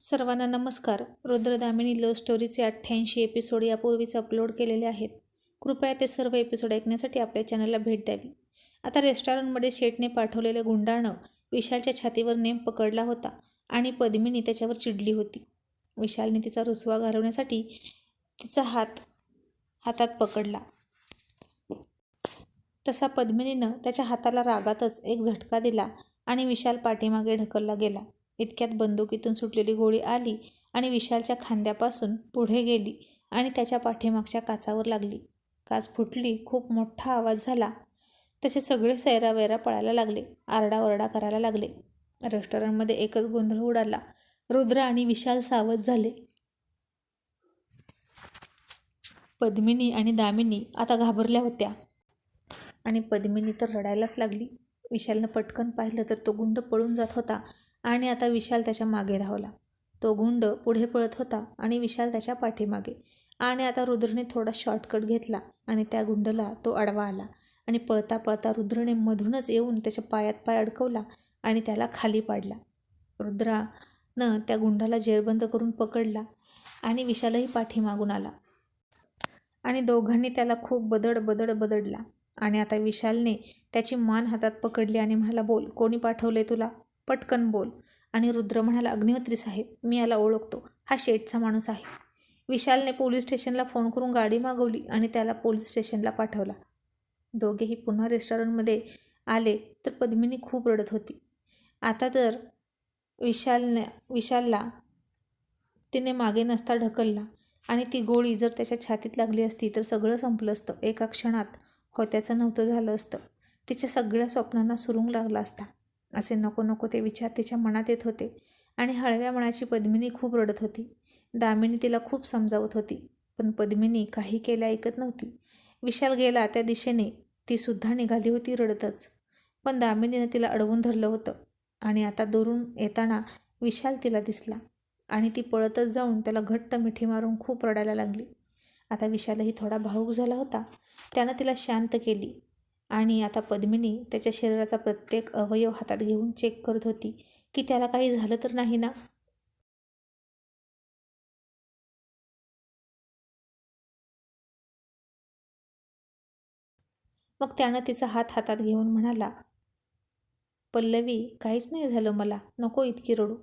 सर्वांना नमस्कार. रुद्रदामिनी लव्ह स्टोरीचे अठ्ठ्याऐंशी एपिसोड यापूर्वीच अपलोड केलेले आहेत. कृपया ते सर्व एपिसोड ऐकण्यासाठी आपल्या चॅनलला भेट द्यावी. आता रेस्टॉरंटमध्ये शेटने पाठवलेल्या गुंडानं विशालच्या छातीवर नेम पकडला होता आणि पद्मिनी त्याच्यावर चिडली होती. विशालने तिचा रुसवा घालवण्यासाठी तिचा हात हातात पकडला. तसा पद्मिनीनं त्याच्या हाताला रागातच एक झटका दिला आणि विशाल पाठीमागे ढकलला गेला. इतक्यात बंदुकीतून सुटलेली गोळी आली आणि विशालच्या खांद्यापासून पुढे गेली आणि त्याच्या पाठीमागच्या काचावर लागली. काच फुटली खूप मोठा आवाज झाला. तसे सगळे सैरावैरा पळायला लागले आरडाओरडा करायला लागले. रेस्टॉरंटमध्ये एकच गोंधळ उडाला. रुद्र आणि विशाल सावध झाले. पद्मिनी आणि दामिनी आता घाबरल्या होत्या. आणि पद्मिनी तर रडायलाच लागली. विशालनं पटकन पाहिलं तर तो गुंड पळून जात होता. आणि आता विशाल त्याच्यामागे धावला. तो गुंड पुढे पळत होता आणि विशाल त्याच्या पाठीमागे. आणि आता रुद्रने थोडा शॉर्टकट घेतला आणि त्या गुंडला तो अडवा आला. आणि पळता पळता रुद्रने मधूनच येऊन त्याच्या पायात पाय अडकवला आणि त्याला खाली पाडला. रुद्रानं त्या गुंडाला जेरबंद करून पकडला आणि विशालही पाठीमागून आला. आणि दोघांनी त्याला खूप बदड बदड बदडला. आणि आता विशालने त्याची मान हातात पकडली आणि म्हणाला बोल कोणी पाठवले तुला? पटकन बोल. आणि रुद्र म्हणाला अग्निहोत्री साहेब मी याला ओळखतो. हा शेठचा माणूस आहे. विशालने पोलीस स्टेशनला फोन करून गाडी मागवली आणि त्याला पोलीस स्टेशनला पाठवला. दोघेही पुन्हा रेस्टॉरंटमध्ये आले तर पद्मिनी खूप रडत होती. आता तर विशालने विशालला तिने मागे नसता ढकलला आणि ती गोळी जर त्याच्या छातीत लागली असती तर सगळं संपलं असतं. एका क्षणात होत्याचं नव्हतं झालं असतं. तिच्या सगळ्या स्वप्नांना सुरूंग लागला असता. असे नको नको ते विचार तिच्या मनात येत होते आणि हळव्या मनाची पद्मिनी खूप रडत होती. दामिनी तिला खूप समजावत होती पण पद्मिनी काही केल्या ऐकत नव्हती. विशाल गेला त्या दिशेने ती सुद्धा निघाली होती रडतच. पण दामिनीनं तिला अडवून धरलं होतं आणि आता दुरून येताना विशाल तिला दिसला आणि ती पळतच जाऊन त्याला घट्ट मिठी मारून खूप रडायला लागली. आता विशालही थोडा भावूक झाला होता त्यानं तिला शांत केली. आणि आता पद्मिनी त्याच्या शरीराचा प्रत्येक अवयव हातात घेऊन चेक करत होती की त्याला काही झालं तर नाही ना? मग त्यानं तिचा हात हातात घेऊन म्हणाला पल्लवी काहीच नाही झालं मला. नको इतकी रडू.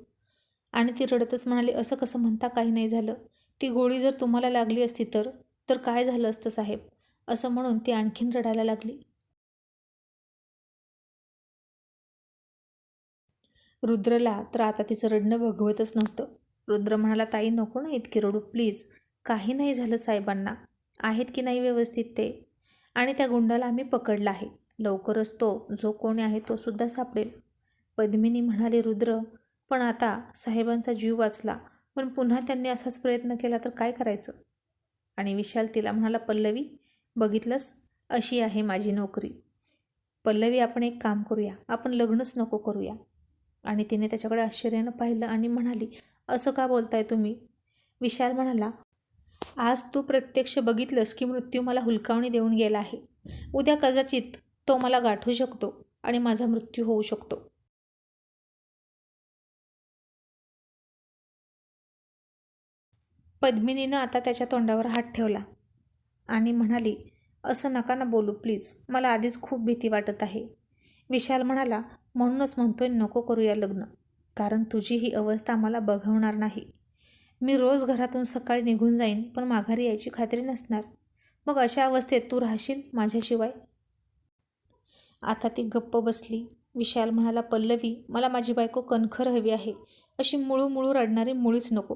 आणि ती रडतच म्हणाली असं कसं म्हणता काही नाही झालं. ती गोळी जर तुम्हाला लागली असती तर तर काय झालं असतं साहेब? असं म्हणून ती आणखीन रडायला लागली. रुद्रला तर आता तिचं रडणं भगवतच नव्हतं. रुद्र म्हणाला ताई नको ना इतकी रडू प्लीज. काही नाही झालं साहेबांना. आहेत की नाही व्यवस्थित ते? आणि त्या गुंडाला आम्ही पकडला आहे. लवकरच तो जो कोणी आहे तो सुद्धा सापडेल. पद्मिनी म्हणाली रुद्र पण आता साहेबांचा जीव वाचला. पण पुन्हा त्यांनी असाच प्रयत्न केला तर काय करायचं? आणि विशाल तिला म्हणाला पल्लवी बघितलंस? अशी आहे माझी नोकरी. पल्लवी आपण एक काम करूया. आपण लग्नच नको करूया. आणि तिने त्याच्याकडे आश्चर्यानं पाहिलं आणि म्हणाली असं का बोलताय तुम्ही? विशाल म्हणाला आज तू प्रत्यक्ष बघितलंस की मृत्यू मला हुलकावणी देऊन गेला आहे. उद्या कदाचित तो मला गाठू शकतो आणि माझा मृत्यू होऊ शकतो. पद्मिनीनं आता त्याच्या तोंडावर हात ठेवला आणि म्हणाली असं नका ना बोलू प्लीज. मला आधीच खूप भीती वाटत आहे. विशाल म्हणाला म्हणूनच म्हणतोय नको करूया लग्न कारण तुझी ही अवस्था मला बघवणार नाही. मी रोज घरातून सकाळी निघून जाईन पण माघारी यायची खात्री नसणार. मग अशा अवस्थेत तू राहशील माझ्याशिवाय? आता ती गप्प बसली. विशाल म्हणाला पल्लवी मला माझी बायको कणखर हवी आहे. अशी मुळू मुळू रडणारी मुळीच नको.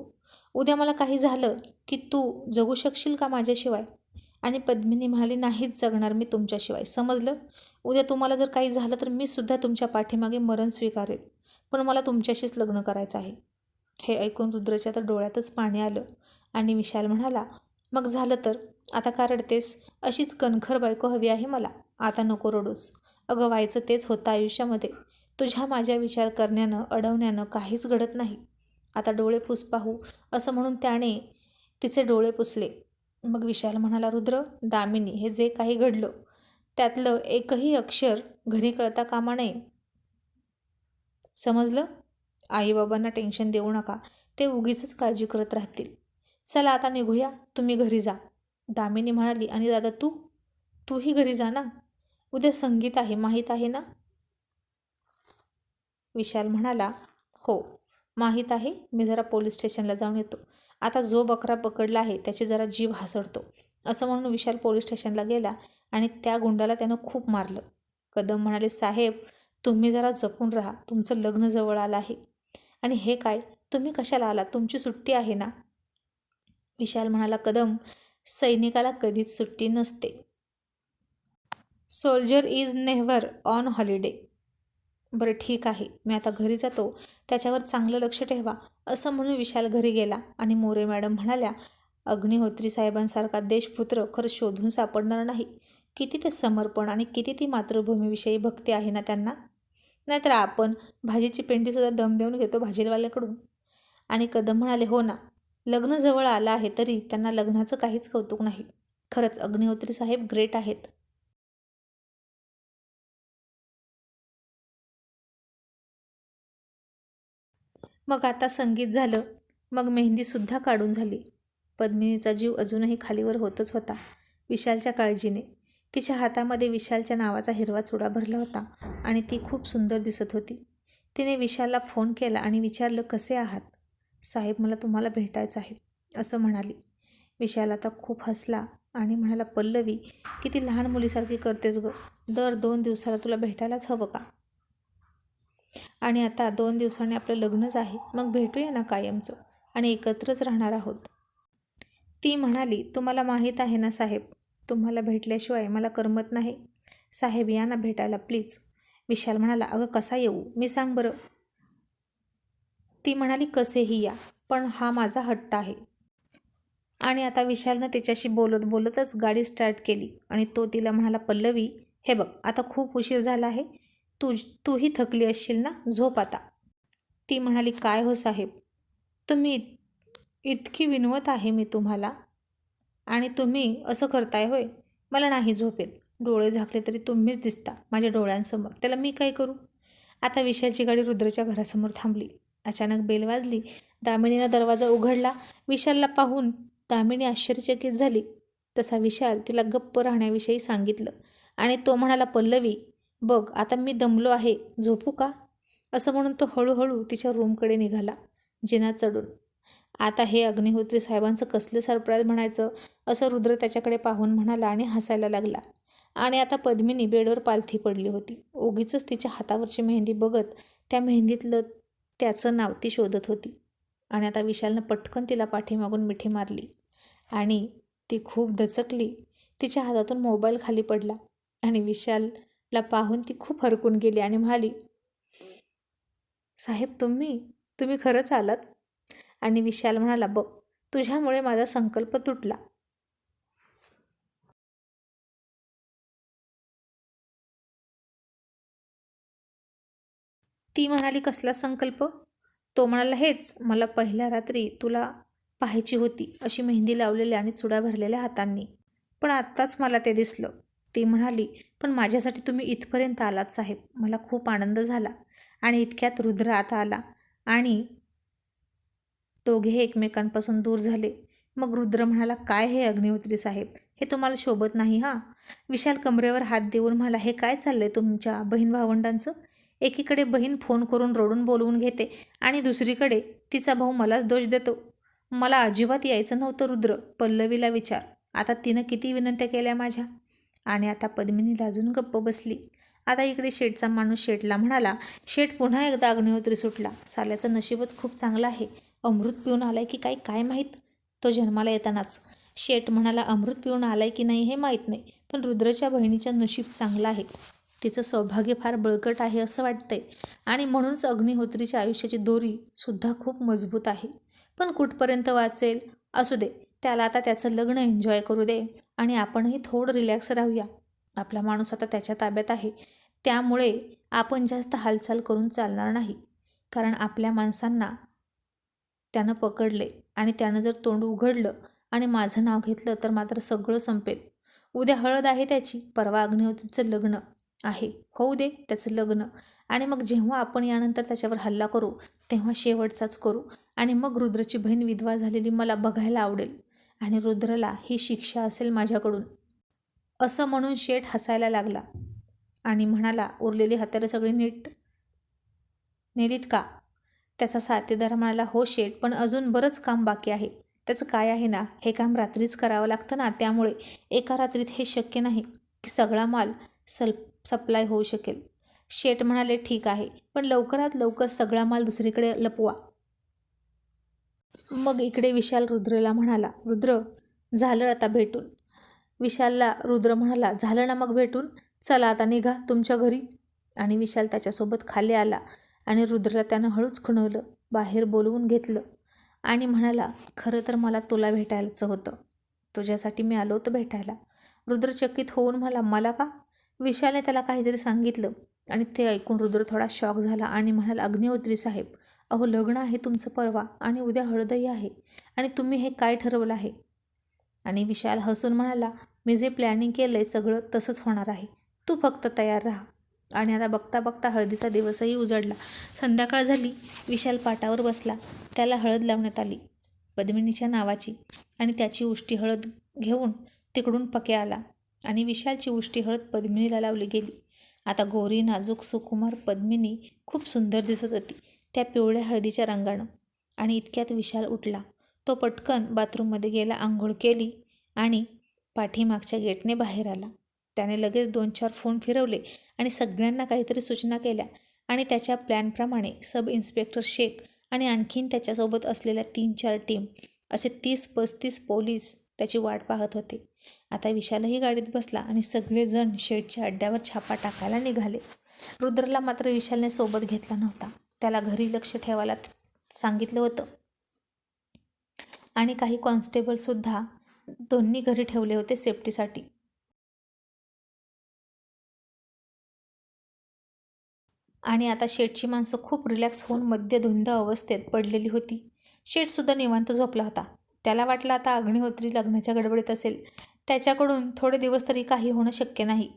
उद्या मला काही झालं की तू जगू शकशील का माझ्याशिवाय? आणि पद्मिनी म्हणाली नाहीच जगणार मी तुमच्याशिवाय. समजलं? उद्या तुम्हाला जर काही झालं तर मी सुद्धा तुमच्या पाठीमागे मरण स्वीकारेल. पण मला तुमच्याशीच लग्न करायचं आहे. हे ऐकून रुद्रच्या तर डोळ्यातच पाणी आलं आणि विशाल म्हणाला मग झालं तर? आता का रडतेस? अशीच कणखर बायको हवी आहे मला. आता नको रडूस. अगं व्हायचं तेच होतं आयुष्यामध्ये. तुझ्या माझ्या विचार करण्यानं अडवण्यानं काहीच घडत नाही. आता डोळे पुस पाहू असं म्हणून त्याने तिचे डोळे पुसले. मग विशाल म्हणाला रुद्र दामिनी हे जे काही घडलं त्यातलं एकही अक्षर घरी कळता कामा नये. समजलं? आईबाबांना टेन्शन देऊ नका. ते उगीच काळजी करत राहतील. चला आता निघूया. तुम्ही घरी जा. दामिनी म्हणाली आणि दादा तू? तूही घरी जा ना? उद्या संगीत आहे माहीत आहे ना? विशाल म्हणाला हो माहीत आहे. मी जरा पोलीस स्टेशनला जाऊन येतो. आता जो बकरा पकडला आहे त्याची जरा जीव हासडतो. असं म्हणून विशाल पोलीस स्टेशनला गेला. आणि त्या गुंडाला त्यानं खूप मारलं. कदम म्हणाले साहेब तुम्ही जरा जपून राहा. तुमचं लग्न जवळ आलं आहे. आणि हे काय? तुम्ही कशाला आला तुमची सुट्टी आहे ना? विशाल म्हणाला कदम सैनिकाला कधीच सुट्टी नसते. Soldier is never on holiday. बरं ठीक आहे. मी आता घरी जातो. त्याच्यावर चांगलं लक्ष ठेवा. असं म्हणून विशाल घरी गेला आणि मोरे मॅडम म्हणाल्या अग्निहोत्री साहेबांसारखा देशपुत्र खरं शोधून सापडणार नाही. किती ते समर्पण आणि किती ती मातृभूमीविषयी भक्ती आहे ना त्यांना? नाहीतर आपण भाजीची पेंडीसुद्धा दम देऊन घेतो भाजीवाल्याकडून. आणि कदम म्हणाले हो ना लग्न जवळ आलं आहे तरी त्यांना लग्नाचं काहीच कौतुक नाही. खरंच अग्निहोत्री साहेब ग्रेट आहेत. मग आता संगीत झालं. मग मेहंदीसुद्धा काढून झाली. पद्मिनीचा जीव अजूनही खालीवर होतच होता विशालच्या काळजीने. तिच्या हातामध्ये विशालच्या नावाचा हिरवा चुडा भरला होता आणि ती खूप सुंदर दिसत होती. तिने विशालला फोन केला आणि विचारलं कसे आहात? साहेब मला तुम्हाला भेटायचं आहे असं म्हणाली. विशाल आता खूप हसला आणि म्हणाला पल्लवी किती लहान मुलीसारखी करतेस ग. दर दोन दिवसाला तुला भेटायलाच हवं का? आणि आता दोन दिवसांनी आपलं लग्नच आहे मग भेटूया ना कायमचं आणि एकत्रच राहणार आहोत. ती म्हणाली तुम्हाला माहीत आहे ना साहेब तुम्हाला भेटल्याशिवाय मला करमत नाही. साहेब या ना भेटायला प्लीज. विशाल म्हणाला अगं कसा येऊ? मी सांग बरं. ती म्हणाली कसेही या पण हा माझा हट्ट आहे. आणि आता विशालनं तिच्याशी बोलत बोलतच गाडी स्टार्ट केली आणि तो तिला म्हणाला पल्लवी हे बघ आता खूप उशीर झाला आहे. तू तूही थकली असशील ना? झोप आता. ती म्हणाली काय हो साहेब? तुम्ही इतकी विनवत आहे मी तुम्हाला. आणि तुम्ही असं करताय होय. मला नाही झोपेत डोळे झाकले तरी तुम्हीच दिसता माझ्या डोळ्यांसमोर. त्याला मी काय करू? आता विशालची गाडी रुद्रच्या घरासमोर थांबली. अचानक बेल वाजली. दामिनीनं दरवाजा उघडला. विशालला पाहून दामिनी आश्चर्यचकित झाली. तसा विशाल तिला गप्प राहण्याविषयी सांगितलं. आणि तो म्हणाला पल्लवी बघ आता मी दमलो आहे. झोपू का? असं म्हणून तो हळूहळू तिच्या रूमकडे निघाला. जिना चढून. आता हे अग्निहोत्री साहेबांचं कसलं सरप्राईज म्हणायचं? असं रुद्र त्याच्याकडे पाहून म्हणाला आणि हसायला लागला. आणि आता पद्मिनी बेडवर पालथी पडली होती. ओगीचंच तिच्या हातावरची मेहंदी बघत त्या मेहंदीतलं त्याचं नाव ती शोधत होती. आणि आता विशालनं पटकन तिला पाठीमागून मिठी मारली. आणि ती खूप दचकली तिच्या हातातून मोबाईल खाली पडला. आणि विशालला पाहून ती खूप हरकून गेली आणि म्हणाली साहेब तुम्ही तुम्ही खरंच आलात? आणि विशाल म्हणाला बघ तुझ्यामुळे माझा संकल्प तुटला. ती म्हणाली कसला संकल्प? तो म्हणाला हेच मला पहिल्या रात्री तुला पाहायची होती अशी मेहंदी लावलेल्या आणि चुडा भरलेल्या हातांनी. पण आत्ताच मला ते दिसलं. ती म्हणाली पण माझ्यासाठी तुम्ही इथपर्यंत आलात साहेब. मला खूप आनंद झाला आणि इतक्यात रुद्र आता आला आणि दोघे एकमेकांपासून दूर झाले. मग रुद्र म्हणाला काय हे अग्निहोत्री साहेब? हे तुम्हाला शोभत नाही हां? विशाल कमरेवर हात देऊन म्हणाला हे काय चाललंय तुमच्या बहीण भावंडांचं? एकीकडे बहीण फोन करून रडून बोलवून घेते आणि दुसरीकडे तिचा भाऊ मलाच दोष देतो. मला अजिबात यायचं नव्हतं रुद्र. पल्लवीला विचार. आता तिनं किती विनंत्या केल्या माझ्या? आणि आता पद्मिनी लाजून गप्प बसली. आता इकडे शेठचा माणूस शेठला म्हणाला शेठ पुन्हा एकदा अग्निहोत्री सुटला. साल्याचं नशीबच खूप चांगलं आहे. अमृत पिऊन आलाय की काय काय माहीत? तो जन्माला येतानाच. शेठ म्हणाला अमृत पिऊन आलाय की नाही हे माहीत नाही पण रुद्रच्या बहिणीचं नशीब चांगलं आहे. तिचं सौभाग्य फार बळकट आहे असं वाटतंय. आणि म्हणूनच अग्निहोत्रीच्या आयुष्याची दोरी सुद्धा खूप मजबूत आहे. पण कुठपर्यंत वाचेल? असू दे त्याला आता त्याचं लग्न एन्जॉय करू दे आणि आपणही थोडं रिलॅक्स राहूया. आपला माणूस आता त्याच्या ताब्यात आहे. त्यामुळे आपण जास्त हालचाल करून चालणार नाही. कारण आपल्या माणसांना त्यानं पकडले आणि त्यानं जर तोंड उघडलं आणि माझं नाव घेतलं तर मात्र सगळं संपेल. उद्या हळद आहे त्याची परवा अग्निहोत्रीचं लग्न आहे. होऊ दे त्याचं लग्न. आणि मग जेव्हा आपण यानंतर त्याच्यावर हल्ला करू तेव्हा शेवटचाच करू. आणि मग रुद्रची बहीण विधवा झालेली मला बघायला आवडेल. आणि रुद्रला ही शिक्षा असेल माझ्याकडून. असं म्हणून शेठ हसायला लागला आणि म्हणाला उरलेली हत्यारं सगळी नीट नेलीत का? त्याचा साथीदार म्हणाला हो शेठ पण अजून बरंच काम बाकी आहे. त्याचं काय आहे ना हे काम रात्रीच करावं लागतं ना त्यामुळे एका रात्रीत हे शक्य नाही की सगळा माल सल सप्लाय होऊ शकेल. शेठ म्हणाले ठीक आहे पण लवकरात लवकर सगळा माल दुसरीकडे लपवा. मग इकडे विशाल रुद्रला म्हणाला रुद्र झालं आता भेटून. विशालला रुद्र म्हणाला झालं ना मग भेटून चला आता निघा तुमच्या घरी. आणि विशाल त्याच्यासोबत खाली आला. आणि रुद्रला त्यानं हळूच खुणवलं बाहेर बोलवून घेतलं आणि म्हणाला खरं तर मला तुला भेटायचं होतं. तुझ्यासाठी मी आलो होतो भेटायला. रुद्रचकित होऊन मला मला का? विशालने त्याला काहीतरी सांगितलं आणि ते ऐकून रुद्र थोडा शॉक झाला आणि म्हणाला अग्निहोत्री साहेब अहो लग्न आहे तुमचं परवा आणि उद्या हळदही आहे आणि तुम्ही हे काय ठरवलं आहे? आणि विशाल हसून म्हणाला मी जे प्लॅनिंग केलं आहे सगळं तसंच होणार आहे. तू फक्त तयार राहा. आणि आता बघता बघता हळदीचा दिवसही उजडला. संध्याकाळ झाली विशाल पाटावर बसला. त्याला हळद लावण्यात आली पद्मिनीच्या नावाची. आणि त्याची उष्टी हळद घेऊन तिकडून पके आला. आणि विशालची उष्टी हळद पद्मिनीला लावली गेली. आता गोरी नाजूक सुकुमार पद्मिनी खूप सुंदर दिसत होती त्या पिवळ्या हळदीच्या रंगानं. आणि इतक्यात विशाल उठला. तो पटकन बाथरूममध्ये गेला आंघोळ केली आणि पाठीमागच्या गेटने बाहेर आला. त्याने लगेच दोन चार फोन फिरवले आणि सगळ्यांना काहीतरी सूचना केल्या. आणि त्याच्या प्लॅनप्रमाणे सब इन्स्पेक्टर शेख आणि आणखीन त्याच्यासोबत असलेल्या तीन चार टीम असे तीस पस्तीस पोलीस त्याची वाट पाहत होते. आता विशालही गाडीत बसला आणि सगळेजण शेडच्या अड्ड्यावर छापा टाकायला निघाले. रुद्रला मात्र विशालने सोबत घेतला नव्हता. त्याला घरी लक्ष ठेवायला सांगितलं होतं. आणि काही कॉन्स्टेबलसुद्धा दोन्ही घरी ठेवले होते सेफ्टीसाठी आणि आता शेठची माणसं खूप रिलॅक्स होऊन मद्यधुंद अवस्थेत पडलेली होती. शेठसुद्धा निवांत झोपला होता. त्याला वाटलं आता अग्निहोत्री लग्नाच्या गडबडीत असेल. त्याच्याकडून थोडे दिवस तरी काही होणं शक्य नाही.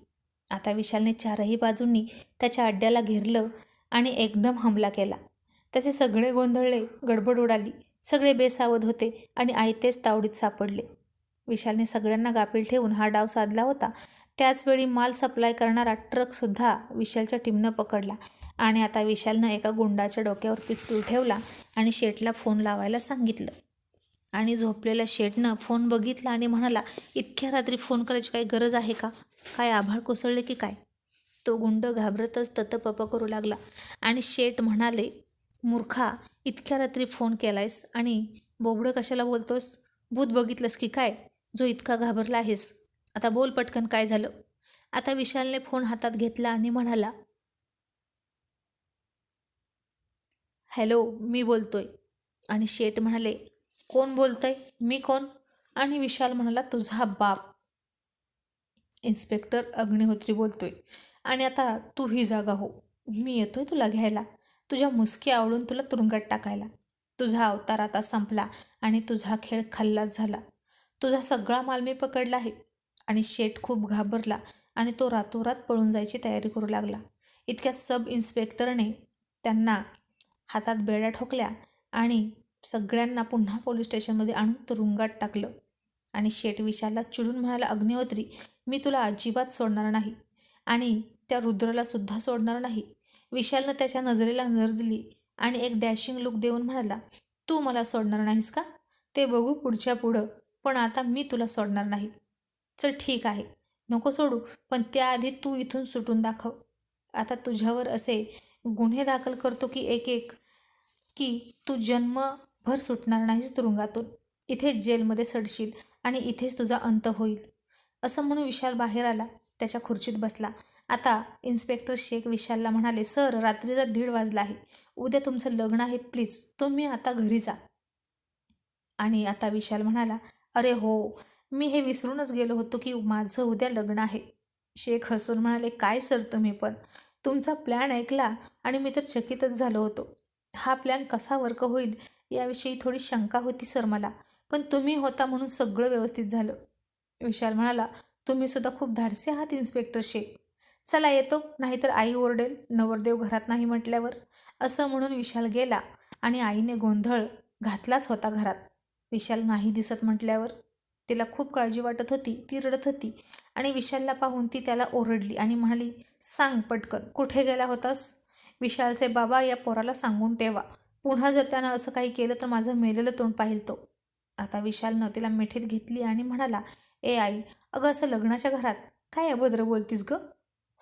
आता विशालने चारही बाजूंनी त्याच्या अड्ड्याला घेरलं आणि एकदम हमला केला. त्याचे सगळे गोंधळले गडबड उडाली सगळे बेसावध होते आणि आयतेच तावडीत सापडले. विशालने सगळ्यांना गापील ठेवून हा डाव साधला होता. त्याचवेळी माल सप्लाय करणारा ट्रकसुद्धा विशालच्या टीमनं पकडला. आणि आता विशालनं एका गुंडाच्या डोक्यावर पिस्तूल ठेवला आणि शेटला फोन लावायला सांगितलं. आणि झोपलेल्या शेटनं फोन बघितला आणि म्हणाला इतक्या रात्री फोन करायची काही गरज आहे का? काय आभाळ कोसळले की काय? तो गुंड घाबरतच ततपप करू लागला आणि शेट म्हणाले मूर्खा इतक्या रात्री फोन केलायस आणि बोबडं कशाला बोलतोस? भूत बघितलंस की काय? जो इतका घाबरला आहेस. आता बोल पटकन काय झालं. आता विशालने फोन हातात घेतला आणि म्हणाला हॅलो मी बोलतोय. आणि शेठ म्हणाले कोण बोलतंय? मी कोण? आणि विशाल म्हणाला तुझा बाप. इन्स्पेक्टर अग्निहोत्री बोलतोय आणि आता तू ही जागा हो. मी येतोय तुला घ्यायला. तुझ्या मुसकी आवडून तुला तुरुंगात टाकायला. तुझा अवतार आता संपला आणि तुझा खेळ खल्लास झाला. तुझा सगळा माल मी पकडला आहे. आणि शेठ खूप घाबरला आणि तो रातोरात पळून जायची तयारी करू लागला. इतक्या सब इन्स्पेक्टरने त्यांना हातात बेड्या ठोकल्या आणि सगळ्यांना पुन्हा पोलीस स्टेशनमध्ये आणून तुरुंगात टाकलं. आणि शेठ विशालला चिडून म्हणाला अग्निहोत्री मी तुला अजिबात सोडणार नाही आणि त्या रुद्राला सुद्धा सोडणार नाही. विशालनं त्याच्या नजरेला नजर दिली आणि एक डॅशिंग लुक देऊन म्हणाला तू मला सोडणार नाहीस का? ते बघू पुढच्या पुढं पण आता मी तुला सोडणार नाही. चल ठीक आहे. नको सोडू पण त्याआधी तू इथून सुटून दाखव. आता तुझ्यावर असे गुन्हे दाखल करतो की एक एक की तू जन्मभर सुटणार नाहीस तुरुंगातून. इथेच जेलमध्ये सडशील आणि इथेच तुझा अंत होईल. असं म्हणून विशाल बाहेर आला त्याच्या खुर्चीत बसला. आता इन्स्पेक्टर शेख विशालला म्हणाले सर रात्रीचा दीड वाजला आहे. उद्या तुमचं लग्न आहे. प्लीज तुम्ही आता घरी जा. आणि आता विशाल म्हणाला अरे हो मी हे विसरूनच गेलो होतो की माझं उद्या लग्न आहे. शेख हसून म्हणाले काय सर तुम्ही पण. तुमचा प्लॅन ऐकला आणि मी तर चकितच झालो होतो. हा प्लॅन कसा वर्क होईल याविषयी थोडी शंका होती सर मला. पण तुम्ही होता म्हणून सगळं व्यवस्थित झालं. विशाल म्हणाला तुम्ही सुद्धा खूप धाडसे आहात इन्स्पेक्टर शेख चला येतो नाहीतर आई ओरडेल नवरदेव घरात नाही म्हटल्यावर. असं म्हणून विशाल गेला आणि आईने गोंधळ घातलाच होता घरात. विशाल नाही दिसत म्हटल्यावर तिला खूप काळजी वाटत होती ती रडत होती आणि विशालला पाहून ती त्याला ओरडली आणि म्हणाली सांग पटकन कुठे गेला होतास? विशालचे बाबा या पोराला सांगून ठेवा. पुन्हा जर त्यानं असं काही केलं तर माझं मेलेलं तोंड पाहिल तो. आता विशालनं तिला मिठीत घेतली आणि म्हणाला ए आई अगं असं लग्नाच्या घरात काय अभद्र बोलतीस गं?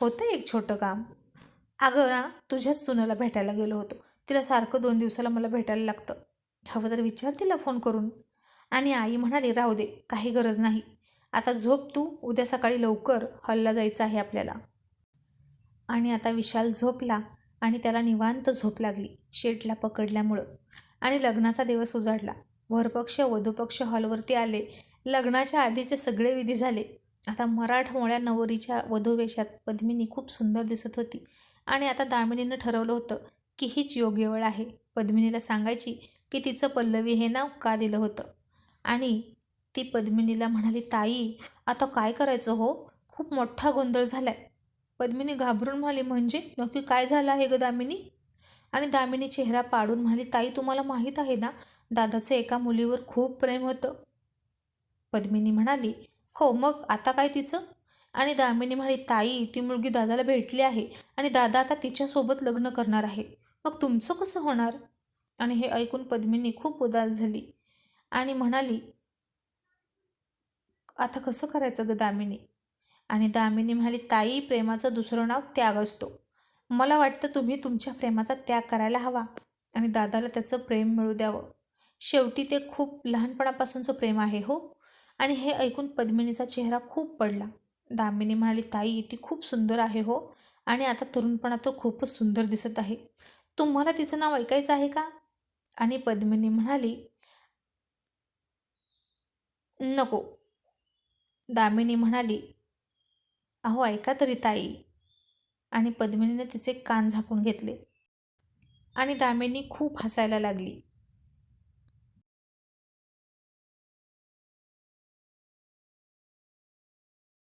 होतं एक छोटं काम. अगं ना तुझ्याच सुनाला भेटायला गेलो होतो. तिला सारखं दोन दिवसाला मला भेटायला लागतं. हवं तर विचार तिला फोन करून. आणि आई म्हणाली राहू दे काही गरज नाही. आता झोप तू उद्या सकाळी लवकर हॉलला जायचं आहे आपल्याला. आणि आता विशाल झोपला. आणि त्याला निवांत झोप लागली. शेटला पकडल्यामुळं. आणि लग्नाचा दिवस उजाडला. वरपक्ष वधूपक्ष हॉलवरती आले. लग्नाच्या आधीचे सगळे विधी झाले. आता मराठमोळ्या नवरीच्या वधूवेशात पद्मिनी खूप सुंदर दिसत होती. आणि आता दामिनीनं ठरवलं होतं की हीच योग्य वेळ आहे. पद्मिनीला सांगायची की तिचं पल्लवी हे नाव का दिलं होतं? आणि ती पद्मिनीला म्हणाली ताई आता काय करायचं हो? खूप मोठा गोंधळ झाला आहे पद्मिनी घाबरून म्हणाली म्हणजे? नक्की काय झालं आहे ग दामिनी? आणि दामिनी चेहरा पाडून म्हणाली ताई तुम्हाला माहीत आहे ना दादाचं एका मुलीवर खूप प्रेम होतं. पद्मिनी म्हणाली हो मग आता काय तिचं? आणि दामिनी म्हणाली ताई ती मुलगी दादाला भेटली आहे आणि दादा आता तिच्यासोबत लग्न करणार आहे. मग तुमचं कसं होणार? आणि हे ऐकून पद्मिनी खूप उदास झाली आणि म्हणाली आता कसं करायचं ग दामिनी? आणि दामिनी म्हणाली ताई प्रेमाचं दुसरं नाव त्याग असतो. मला वाटतं तुम्ही तुमच्या प्रेमाचा त्याग करायला हवा आणि दादाला त्याचं प्रेम मिळू द्यावं. शेवटी ते खूप लहानपणापासूनचं प्रेम आहे हो. आणि हे ऐकून पद्मिनीचा चेहरा खूप पडला. दामिनी म्हणाली ताई ती खूप सुंदर आहे हो. आणि आता तरुणपणा तर खूपच सुंदर दिसत आहे. तुम्हाला तिचं नाव ऐकायचं आहे का? आणि पद्मिनी म्हणाली नको. दामिनी म्हणाली अहो ऐका तरी ताई. आणि पद्मिनीने तिचे कान झाकून घेतले. आणि दामिनी खूप हसायला लागली.